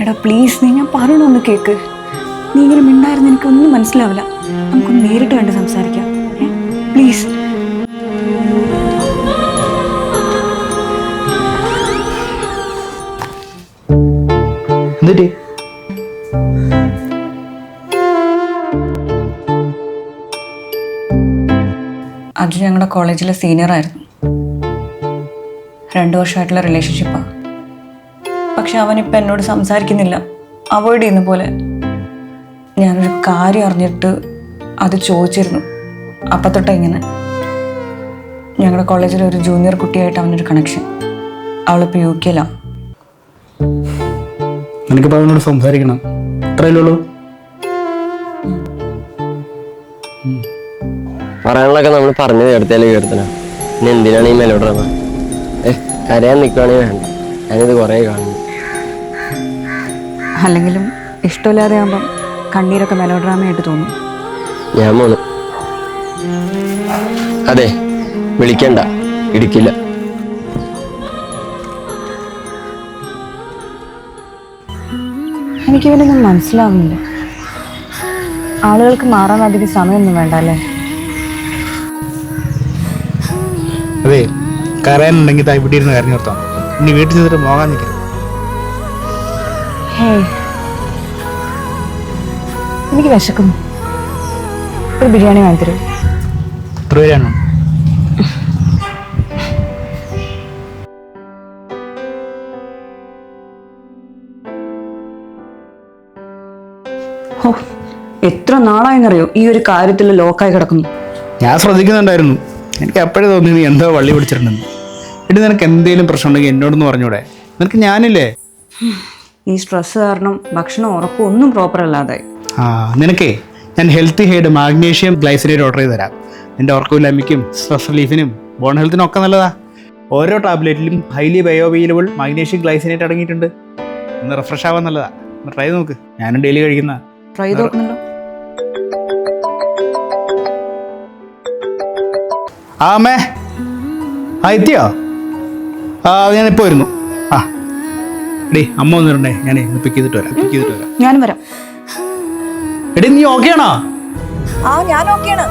എടാ പ്ലീസ് നീ ഞാൻ പറയണമെന്ന് കേക്ക്. നീ ഇങ്ങനെ മിണ്ടായിരുന്നു എനിക്കൊന്നും മനസ്സിലാവില്ല. നമുക്കൊന്ന് നേരിട്ട് കണ്ട് സംസാരിക്കാം. പ്ലീസ് എന്നിട്ട്? അജു ഞങ്ങളുടെ കോളേജിലെ സീനിയർ ആയിരുന്നു. രണ്ടു വർഷമായിട്ടുള്ള റിലേഷൻഷിപ്പാണ് പക്ഷെ അവനിപ്പോൾ എന്നോട് സംസാരിക്കുന്നില്ല. അവോയ്ഡ് ചെയ്യുന്ന പോലെ. ഞാനൊരു കാര്യം അറിഞ്ഞിട്ട് അത് ചോദിച്ചിരുന്നു. അപ്പം തൊട്ട ഇങ്ങനെ. ഞങ്ങളുടെ കോളേജിലെ ഒരു ജൂനിയർ കുട്ടിയായിട്ട് അവനൊരു കണക്ഷൻ അവളിപ്പോൾ യു കെയിലാണ് നിനക്കിപ്പോൾ അവനോട് സംസാരിക്കണം. അത്രയല്ലേ ഉള്ളൂ. പറയാനുള്ളതൊക്കെ നമ്മൾ പറഞ്ഞു കേർത്തിയാലേ കേർത്തന ഇനി എന്തിനാണ് ഈ മെലോഡ്രാമ ഏ കരയാൻ നിൽക്കുവാണെങ്കിൽ വേണ്ട. ഞാനിത് കുറേ കാണുന്നു. അല്ലെങ്കിലും ഇഷ്ടമില്ലാതെ ആകുമ്പം കണ്ണീരൊക്കെ മെലോഡ്രാമയായിട്ട് തോന്നും. ഞാൻ പോന്നു അതെ വിളിക്കണ്ട ഇടിക്കില്ല. എനിക്കിവനൊന്നും മനസ്സിലാവുന്നില്ല. ആളുകൾക്ക് മാറാൻ അധികം സമയമൊന്നും വേണ്ട അല്ലേ? അതെ കരയാനുണ്ടെങ്കിൽ ഇവിടെ ഇരുന്ന് കരഞ്ഞു നിർത്താം ഇനി വീട്ടിൽ ചെന്നിട്ട് പോകാൻ നിൽക്കണം ഹേയ് എനിക്ക് വിശക്കുന്നു ഒരു ബിരിയാണി വാങ്ങിത്തരൂ എത്ര പേരാണോ ഹോ എത്ര നാളായെന്നറിയോ ഈ ഒരു കാര്യത്തിൽ ലോക്കായി കിടക്കുന്നു. ഞാൻ ശ്രദ്ധിക്കുന്നുണ്ടായിരുന്നു. എനിക്ക് അപ്പോഴേ തോന്നി നീ എന്തോ വള്ളി പിടിച്ചിട്ടുണ്ടെന്ന്. ഇനി നിനക്ക് എന്തെങ്കിലും പ്രശ്നം ഉണ്ടെങ്കിൽ എന്നോടൊന്ന് പറഞ്ഞൂടെ. നിനക്ക് ഞാനില്ലേ? ഈ സ്ട്രെസ് കാരണം ഭക്ഷണം ഉറക്കം ഒന്നും പ്രോപ്പർ അല്ലാതായി ആ നിനക്കേ ഞാൻ healthy hey magnesium glycinate order ചെയ്ത് തരാം. നിന്റെ ഉറക്കമില്ലായ്മയ്ക്കും സ്ട്രെസ് റിലീഫിനും ബോൺ ഹെൽത്തിനും ഒക്കെ നല്ലതാ. ഓരോ ടാബ്ലറ്റിലും ഹൈലി ബയോവെയിലബിൾ മാഗ്നീഷ്യം ഗ്ലൈസിനേറ്റ് അടങ്ങിയിട്ടുണ്ട്. ഒന്ന് റിഫ്രഷ് ആവാൻ നല്ലതാ. ഒന്ന് ട്രൈ നോക്ക്. ഞാനും ഡെയിലി കഴിക്കുന്ന ട്രൈ നോക്കുന്നുണ്ടോ ആ അമ്മേ. ആ എത്തിയോ? ആ ഞാനിപ്പോ വരുന്നു. ആ. എടീ അമ്മ വന്നിട്ടുണ്ടേ ഞാനേ ഒന്ന് പിക്ക് ചെയ്തിട്ട് വരാം പിക്ക് ചെയ്തിട്ട് വരാം. ഞാൻ വരാം. എടീ നീ ഓക്കെയാണോ ആണോ? ആ ഞാൻ ഓക്കെയാണ്